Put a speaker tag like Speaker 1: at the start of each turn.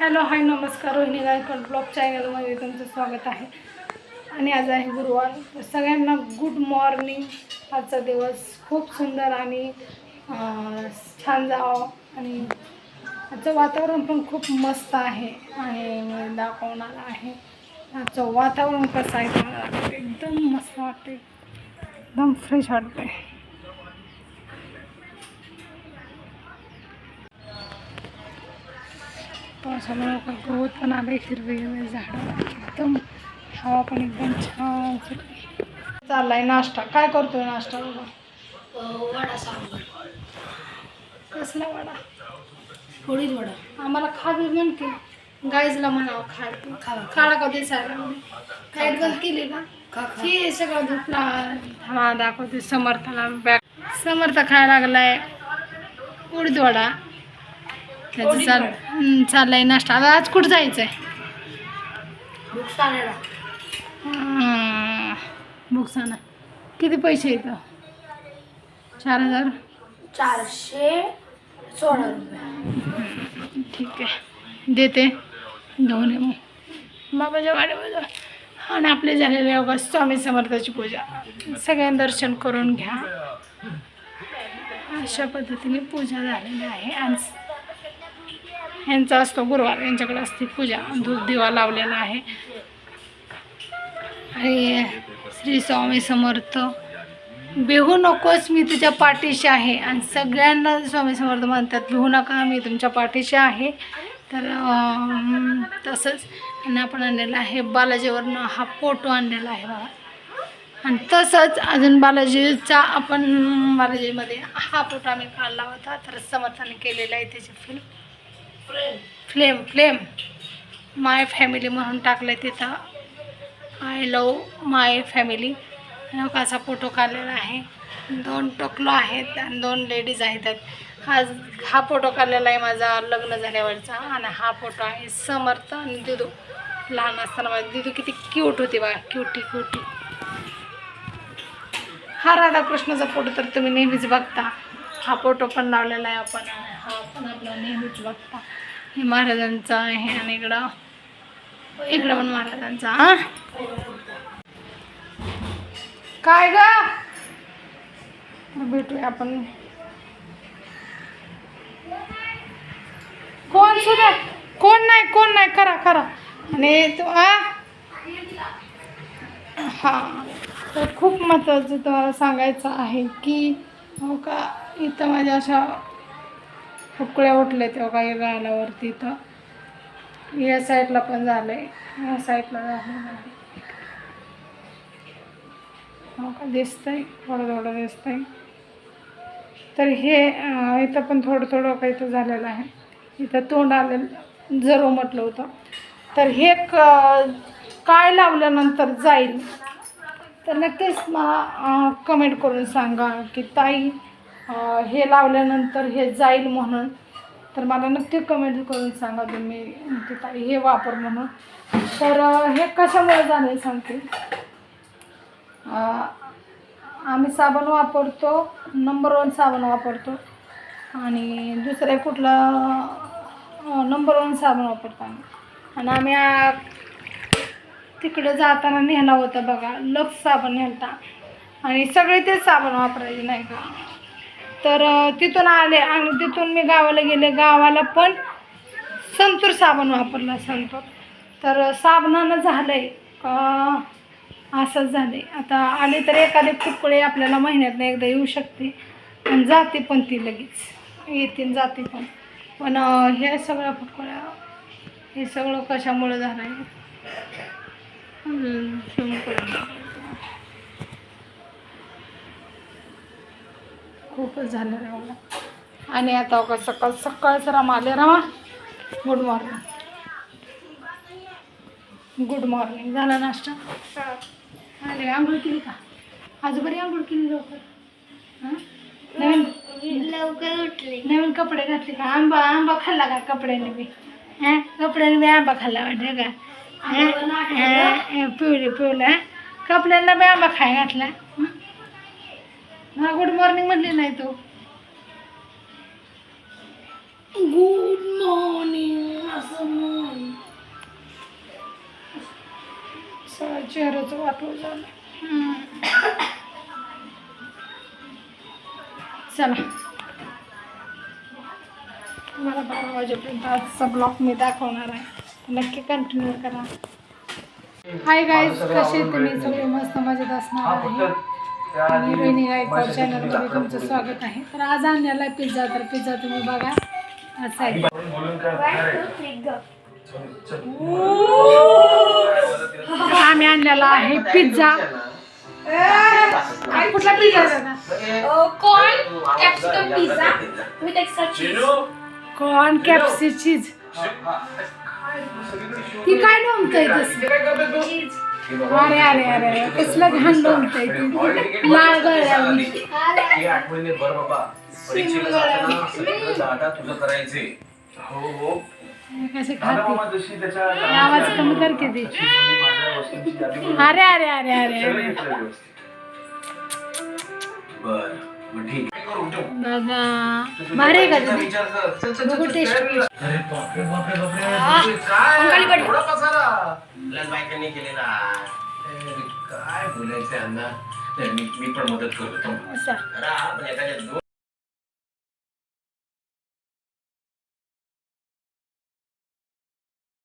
Speaker 1: Hello hi नमस्कार Rohini Gaikwad blog चॅनलमध्ये तुमचं स्वागत आहे. आणि आज आहे गुरुवार. तर सगळ्यांना गुड मॉर्निंग. आजचा दिवस खूप सुंदर आणि छान जावं. आणि आजचं वातावरण पण खूप मस्त आहे. आणि दाखवणार आहे. आजचं वातावरण कसं आहे एकदम मस्त वाटते एकदम फ्रेश वाटते पावसामुळे गवत पण आले हिरवे हिरवे झाडं एकदम हवा पण एकदम छान सुटली चाललाय नाश्ता. काय करतोय नाश्ता बाबा कसला वडा?
Speaker 2: पोळीच वडा.
Speaker 1: आम्हाला खावी म्हण की गाईजला म्हणावं खाय. खाला का दिसायला लाइट बंद केली
Speaker 2: खा
Speaker 1: हे सगळं धुपला हा दाखवते समर्थाला. बॅग समर्थ खायला लागलाय. उडीद वडा. त्याचं चाल. हम्म, चाललाय नाश्ता. आता आज कुठं जायचंय?
Speaker 2: बुक्स आणायला
Speaker 1: बुक्साना किती पैसे येतं चार हजार?
Speaker 2: चारशे सोळा रुपये.
Speaker 1: ठीक आहे. देते. घेऊन ये मग. बाबाच्या गाडीवर जा. आणि आपले झालेले योगा स्वामी समर्थाची पूजा. सगळ्यांनी दर्शन करून घ्या. अशा पद्धतीने पूजा झालेली आहे. आणि यांचा असतो गुरुवार यांच्याकडे असते पूजा. दूध दिवा लावलेला आहे. आणि श्री स्वामी समर्थ. बिहू नकोस मी तुझ्या पाठीशी आहे. आणि सगळ्यांना स्वामी समर्थ म्हणतात बिहू नका मी तुमच्या पाठीशी आहे. तर तसंच आणि आपण आणलेला आहे बालाजीवरनं हा फोटो आणलेला आहे बघा. आणि तसंच अजून बालाजीचा आपण बालाजीमध्ये हा फोटो आम्ही काढला होता. तर समर्थाने केलेला आहे त्याची film flame flame. My family म्हणून टाकलं आहे तिथं आय लव माय फॅमिली नकाचा फोटो काढलेला आहे. दोन टोकलो आहेत आणि दोन लेडीज आहेत. हा हा फोटो काढलेला आहे माझा लग्न झाल्यावरचा. आणि हा फोटो आहे समर्थ आणि दिदू. लहान असताना माझी दिदू किती क्यूट होती बा क्युटी क्युटी हा राधाकृष्णाचा फोटो तर तुम्ही नेहमीच बघता. हा फोटो पण लावलेला आहे आपण. हा पण आपला नेहमीच बघता. हे महाराजांचा आहे आणि इकडं इकडं पण महाराजांचा हा? काय ग? भेटूया आपण. कोण सुद्धा? कोण नाही कोण नाही. करा करा. आणि तो आ? हां. तर खूप महत्त्वाचं तुम्हाला सांगायचं आहे की हो का? इथं माझ्या अशा फुकळ्या उठल्या तेव्हा काही गालावरती इथं. या साईडला पण झालं आहे या साईडला झालेलं आहे हो का? दिसतंय. थोडं थोडं दिसतंय. तर हे इथं पण थोडं थोडं काही तर झालेलं आहे. इथं तोंड आलेलं जरो म्हटलं होतं. तर हे क काय लावल्यानंतर जाईल? तर नक्कीच मला कमेंट करून सांगा की ताई हे लावल्यानंतर हे जाईल म्हणून. तर मला नक्की कमेंट करून सांगा तुम्ही ताई हे वापर म्हणून. तर हे कशामुळे झाले सांगते. आम्ही साबण वापरतो नंबर वन साबण वापरतो. आणि दुसरं कुठला नंबर वन साबण वापरतो आम्ही. आणि आम्ही तिकडं जाताना नेला होता बघा लक्स साबण नेलता. आणि सगळे तेच साबण वापरायचे नाही का? तर तिथून आले आणि तिथून मी गावाला गेले. गावाला पण संतूर साबण वापरला संतूर. तर साबणानं झालं आहे का असंच आहे आता आले तर एखादे फुकळे आपल्याला महिन्यातनं एकदा येऊ शकते. आणि जाते पण ती लगेच. येतील जाते पण. पण हे सगळ्या फुकळ्या हे सगळं कशामुळं झालं आहे अजून zoom करून दाखवते. खूपच झालं रे मला आणि आता बघा सकाळ सकाळचं राम आले Rama. Good morning good morning झाला नाश्ता? अरे आंघोळ केली का? आज बरी आंघोळ केली लवकर? हां? नवीन
Speaker 2: लवकर उठले.
Speaker 1: नवीन कपडे घातले का? आंबा आंबा खाल्ला का कपड्याने बी? हां? कपड्याने बी आंबा खाल्ला वाटते का? हां? पिवळे पिवळा. कपड्यांना बी आंबा खाय घातला. हा गुड मॉर्निंग म्हणले नाही तो.
Speaker 2: गुड मॉर्निंग असं
Speaker 1: म्हण. चेहऱ्याचं वाटव चला. तुम्हाला बारा वाजेपर्यंत आजचा ब्लॉग मी दाखवणार आहे. नक्की कंटिन्यू करा. हाय गाईज कसे तुम्ही? सगळे मस्त मजेत असणार आहे. मी रोहिणी गायकवाड चॅनलमध्ये तुमचं स्वागत आहे. तर आज आणलेला आहे पिझ्झा तर पिझ्झा तुम्ही बघा. असा आहे? आम्ही आणलेला आहे पिझ्झा. काय कुठला पिझ्झा? दादा
Speaker 2: corn capsicum pizza. With extra cheese
Speaker 1: corn capsicum cheese ती काय लोणतंय तसं अरे अरे अरे अरे कसलं घाण लोणतंय ती. लाल गळ्यावरी
Speaker 3: आठवणीने बर बाबा. परीक्षेला जाताना सगळं जागा तुझं करायचे. हो हो.
Speaker 1: कसे
Speaker 3: दादा
Speaker 1: खाते?
Speaker 3: मामा जशी त्याच्या
Speaker 1: आवाज कमी कर की दे.
Speaker 3: माझ्या वस्तूंची यादी बनवून
Speaker 1: अरे अरे अरे अरे अरे.
Speaker 3: घेतलं व्यवस्थित. बर मग ठीक आहे. करू ठेव.
Speaker 1: बघा भारी आहे का
Speaker 3: परीक्षेचा
Speaker 1: तुम्ही?
Speaker 3: विचार कर. चल, चल, चल,
Speaker 1: बघू
Speaker 3: चल,
Speaker 1: टेस्ट.
Speaker 3: तयार कर. अरे बापरे बापरे बापरे. तुझे काय एवढा पसारा.
Speaker 4: लहान बायकांनी केलेला
Speaker 3: अरे, काय बोलायचं नाही, मी मी पण मदत करतो
Speaker 4: पण एखाद्या दोन